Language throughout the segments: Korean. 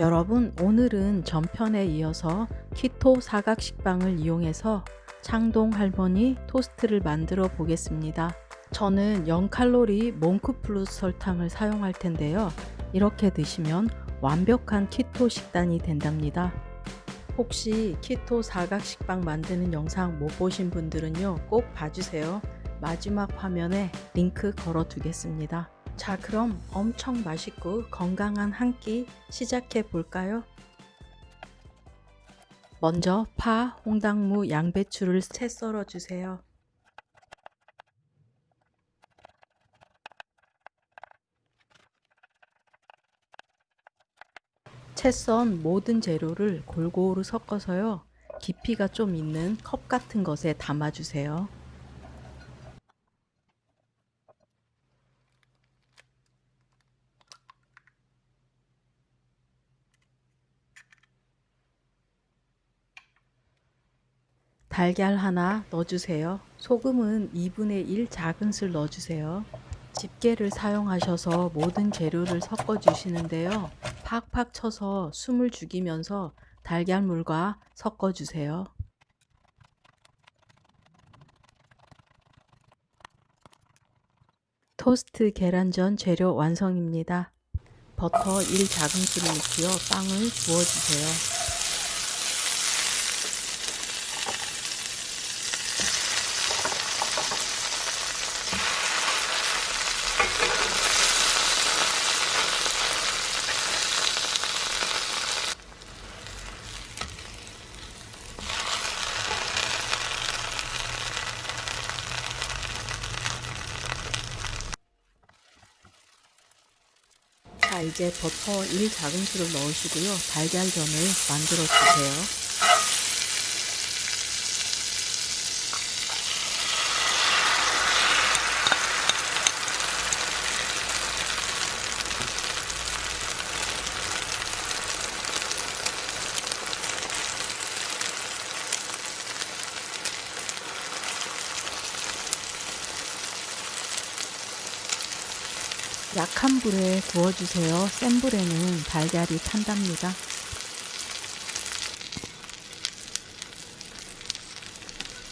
여러분, 오늘은 전편에 이어서 키토 사각 식빵을 이용해서 창동 할머니 토스트를 만들어 보겠습니다. 저는 0칼로리 몽크 플러스 설탕을 사용할 텐데요. 이렇게 드시면 완벽한 키토 식단이 된답니다. 혹시 키토 사각 식빵 만드는 영상 못 보신 분들은요, 꼭 봐주세요. 마지막 화면에 링크 걸어 두겠습니다. 자, 그럼 엄청 맛있고 건강한 한 끼 시작해 볼까요? 먼저 파, 홍당무, 양배추를 채 썰어 주세요. 채 썬 모든 재료를 골고루 섞어서요. 깊이가 좀 있는 컵 같은 것에 담아 주세요. 달걀 하나 넣어주세요. 소금은 2분의 1 작은술 넣어주세요. 집게를 사용하셔서 모든 재료를 섞어 주시는데요. 팍팍 쳐서 숨을 죽이면서 달걀물과 섞어 주세요. 토스트 계란전 재료 완성입니다. 버터 1 작은술을 넣고요. 빵을 구워 주세요. 자, 이제 버터 1 작은술을 넣으시고요. 달걀전을 만들어 주세요. 약한 불에 구워주세요. 센 불에는 달걀이 탄답니다.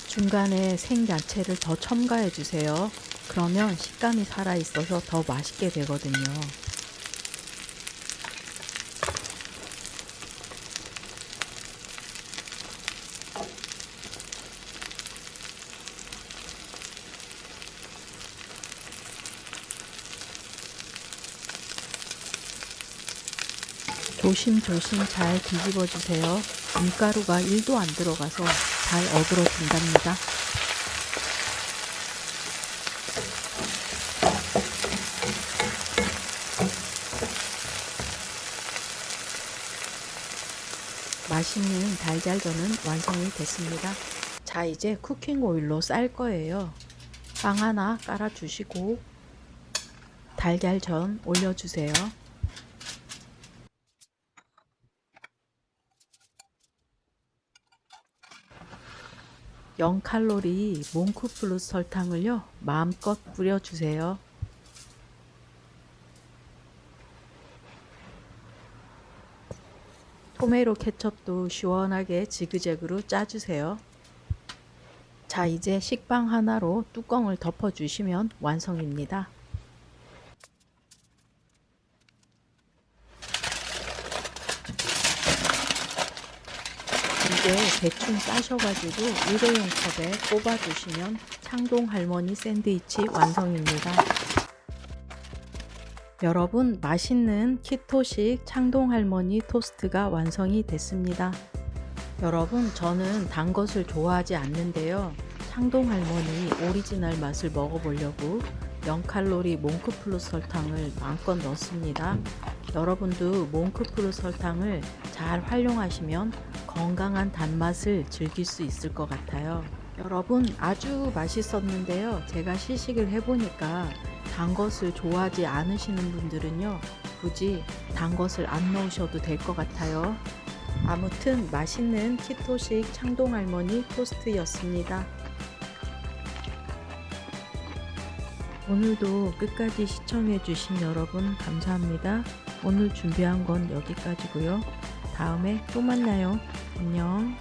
중간에 생야채를 더 첨가해 주세요. 그러면 식감이 살아있어서 더 맛있게 되거든요. 조심조심 잘 뒤집어 주세요. 밀가루가 1도 안 들어가서 잘 어그러진답니다. 맛있는 달걀전은 완성이 됐습니다. 자, 이제 쿠킹 오일로 쌀 거예요. 빵 하나 깔아 주시고 달걀전 올려주세요. 0칼로리 몽크 플러스 설탕을요 마음껏 뿌려주세요. 토메로 케첩도 시원하게 지그재그로 짜주세요. 자 이제 식빵 하나로 뚜껑을 덮어주시면 완성입니다. 이제 대충 싸셔가지고 일회용 컵에 꼽아주시면 창동 할머니 샌드위치 완성입니다. 여러분 맛있는 키토식 창동 할머니 토스트가 완성이 됐습니다. 여러분 저는 단 것을 좋아하지 않는데요. 창동 할머니 오리지널 맛을 먹어보려고 0칼로리 몽크 플러스 설탕을 마음껏 넣습니다. 여러분도 몽크 플러스 설탕을 잘 활용하시면 건강한 단맛을 즐길 수 있을 것 같아요. 여러분 아주 맛있었는데요. 제가 시식을 해보니까 단 것을 좋아하지 않으시는 분들은요. 굳이 단 것을 안 넣으셔도 될 것 같아요. 아무튼 맛있는 키토식 창동 할머니 토스트였습니다. 오늘도 끝까지 시청해주신 여러분 감사합니다. 오늘 준비한 건 여기까지고요. 다음에 또 만나요. 안녕.